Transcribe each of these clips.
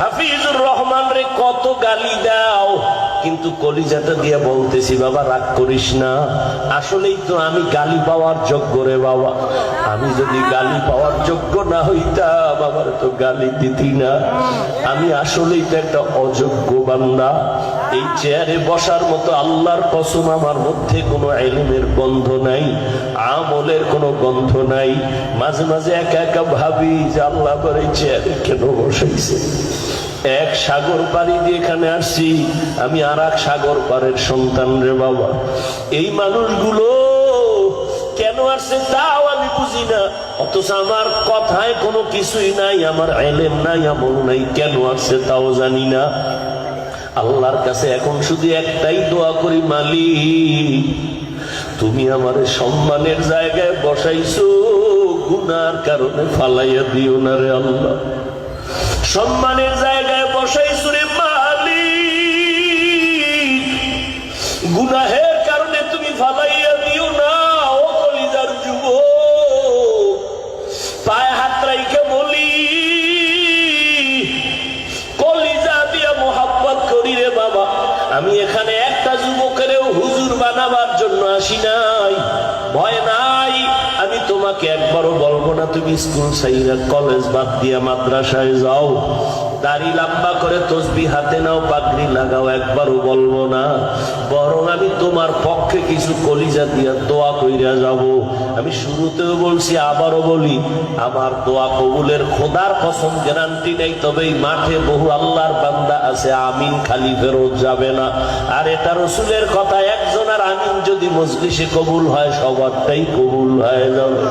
হাফিজুর রহমান রে কত গালি দাও। কিন্তু কলিজাটা দিয়ে বলতেছি, বাবা, রাগ করিস না। আসলেই তো আমি গালি পাওয়ার যোগ্য রে বাবা। আমি যদি গালি পাওয়ার যোগ্য না হইতাম, আমার তো গালি দিতি না। আমি আসলেই তো একটা অযোগ্য বান্দা। এই চেয়ারে বসার মতো আল্লাহর কসম আমার মধ্যে কোনো এলিমের গন্ধ নাই, আমলের কোনো গন্ধ নাই। মাঝে মাঝে একা একা ভাবি যে আল্লাহ করে চেয়ারে কেন বসাইছে? এক সাগর পাড়ি দিয়ে এখানে আসছি। আমি আর এক সাগর পাড়ের সন্তান রে বাবা। এই মানুষগুলো কেন আসছে তাও আমি বুঝি না। অথচ আমার কথায় কোনো কিছুই নাই, আমার এলেম নাই, আমল নাই। কেন আসছে তাও জানি না। আল্লাহর কাছে এখন শুধু একটাই দোয়া করি, মালিক, তুমি আমার সম্মানের জায়গায় বসাইছো, গুনার কারণে ফালাইয়া দিও না রে আল্লাহ। সম্মানের জায়গায় বসাই শুনে মালি গুনাহের কারণে তুমি ফালাইয়া দিও না। একটা যুবকেরও হুজুর বানাবার জন্য আসি নাই। ভয় নাই। আমি তোমাকে একবারও বলব না, তুমি স্কুল সাইরা কলেজ বাদ দিয়া মাদ্রাসায় যাও। দাড়ি লম্বা করে তসবি হাতে নাও, পাগড়ি লাগাও, একবারও বলব না। বরং আমি তোমার পক্ষে কিছু কলিজা দিয়া দোয়া কইরা যাব। আমি শুরুতেও বলছি, আবারও বলি, আমার দোয়া কবুলের খোদার কসম গ্যারান্টি নেই, তবে এই মাঠে বহু আল্লাহর বান্দা আছে, আমিন খালি ফেরত যাবে না। আর এটা রসুলের কথা, একজন আর আমিন যদি মজলিসে কবুল হয়, সবারটাই কবুল হয়ে যাবে।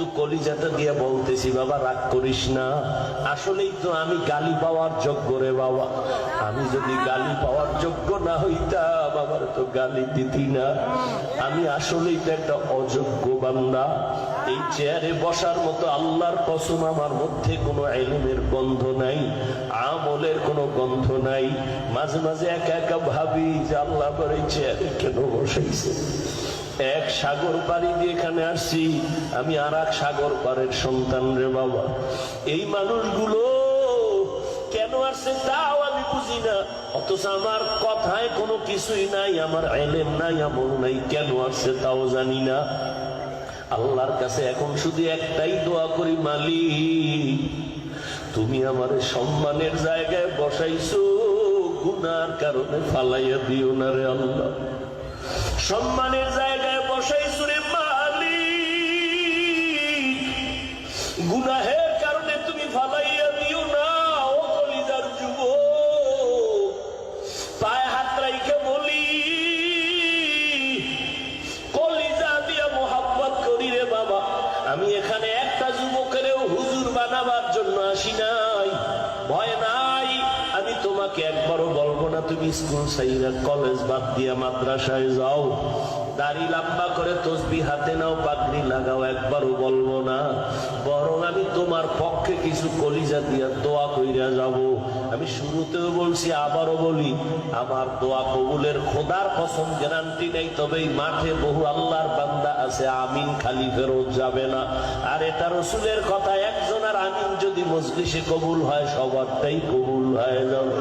কিন্তু কলিজাটা দিয়ে বলতেছি, বাবা, রাগ করিস না। আসলেই তো আমি গালি পাওয়ার যোগ্য রে বাবা। আমি যদি গালি পাওয়ার যোগ্য না হইতাম, আমার তো গালি দিতি না। আমি আসলেই তো একটা অযোগ্য বান্দা। এই চেয়ারে বসার মতো আল্লাহর কসম আমার মধ্যে কোনো এলিমের গন্ধ নাই, আমলের কোনো গন্ধ নাই। মাঝে মাঝে একা একা ভাবি যে আল্লাহ এই চেয়ারে কেন বসাইছে? এক সাগর পাড়ি দিয়ে এখানে আসছি। আমি আর এক সাগর পাড়ের সন্তান রে বাবা। এই মানুষগুলো কেন আসছে তাও আমি বুঝি না। অথচ আমার কথায় কোনো কিছুই নাই, আমার এলেম নাই, আমল নাই, কেন আসছে তাও জানি না। আল্লাহর কাছে এখন শুধু একটাই দোয়া করি, মালিক, তুমি আমার সম্মানের জায়গায় বসাইছো, গুনার কারণে ফালাইয়া দিও না রে আল্লাহ। সম্মানের জায়গায় বসাইছো রে মালিক, গুনাহের কারণে তুমি ফালাইয়া দিও না, ও কলিজার যুব পায়ে হাত রাইকে বলি দিয়া করি রে বাবা। আমি এখানে একটা যুবকেরও হুজুর বানাবার জন্য আসি নাই না তুমি স্কুল সাইরা কলেজ বাদ দিয়া মাদ্রাসায় যাও। দাড়ি লম্বা করে তসবি হাতে নাও, পাগড়ি লাগাও, একবারও বলব না। বরং আমি তোমার পক্ষে কিছু কলিজা দিয়া দোয়া কইরা যাব। আমি শুরুতেও বলছি, আবারও বলি, আমার দোয়া কবুলের খোদার কসম গ্যারান্টি নেই, তবে এই মাঠে বহু আল্লাহর বান্দা আছে, আমিন খালি ফেরত যাবে না। আর এটা রসুলের কথা, একজন আর আমিন যদি মজলিসে কবুল হয়, সবারটাই কবুল হয়ে যাবে।